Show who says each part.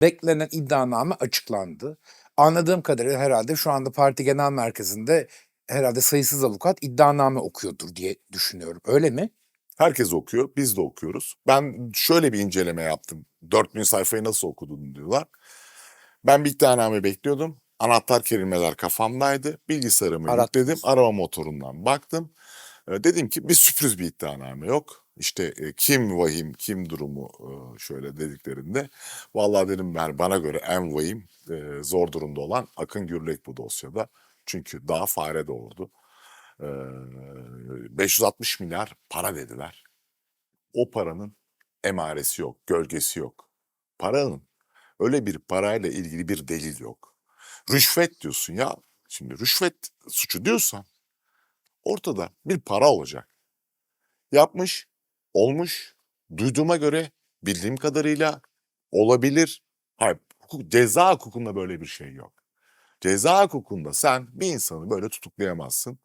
Speaker 1: Beklenen iddianame açıklandı. Anladığım kadarıyla herhalde şu anda parti genel merkezinde herhalde sayısız avukat iddianame okuyordur diye düşünüyorum. Öyle mi?
Speaker 2: Herkes okuyor, biz de okuyoruz. Ben şöyle bir inceleme yaptım. 4000 sayfayı nasıl okudun diyorlar. Ben bir iddianame bekliyordum. Anahtar kelimeler kafamdaydı. Bilgisayarımı
Speaker 1: Arattınız.
Speaker 2: yükledim. Arama motorundan baktım. E, Dedim ki bir sürpriz bir iddianame yok. İşte e, kim vahim, kim durumu e, şöyle dediklerinde. Vallahi dedim ben bana göre en vahim, e, zor durumda olan Akın Gürlek bu dosyada. Çünkü daha fare doğurdu. E, 560 milyar para dediler. O paranın emaresi yok, gölgesi yok. Paranın öyle bir parayla ilgili bir delil yok. Rüşvet diyorsun ya. Şimdi rüşvet suçu diyorsan ortada bir para olacak. Yapmış, olmuş. Duyduğuma göre bildiğim kadarıyla olabilir. Hayır, hukuk, ceza hukukunda böyle bir şey yok. Ceza hukukunda sen bir insanı böyle tutuklayamazsın.